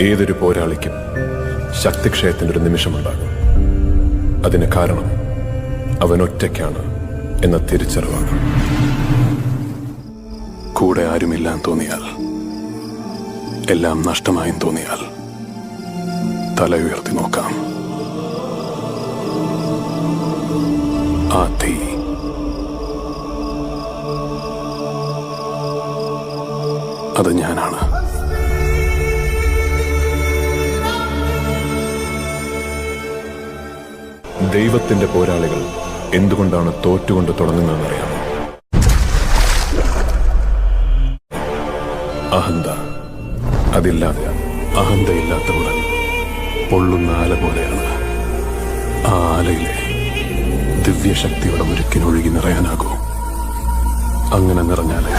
ഏതൊരു പോരാളിക്കും ശക്തിക്ഷയത്തിന്റെ ഒരു നിമിഷമുണ്ടാകും. അതിന് കാരണം അവൻ ഒറ്റയ്ക്കാണ് എന്ന തിരിച്ചറിവാണ്. കൂടെ ആരുമില്ലാൻ തോന്നിയാൽ എല്ലാം നഷ്ടമായും തോന്നിയാൽ തല ഉയർത്തി നോക്കാം. ആ തീ അത് ഞാനാണ്. ദൈവത്തിന്റെ പോരാളികൾ എന്തുകൊണ്ടാണ് തോറ്റുകൊണ്ട് തുടങ്ങുന്നതെന്നറിയാമോ അഹന്ത. അതില്ലാതെ അഹന്തയില്ലാത്ത ഉടൻ പൊള്ളുന്ന ആല പോലെയാണ്. ആ ആലയിലെ ദിവ്യശക്തിയുടെ മുരുക്കിനൊഴുകി നിറയാനാകൂ. അങ്ങനെ നിറഞ്ഞാലേ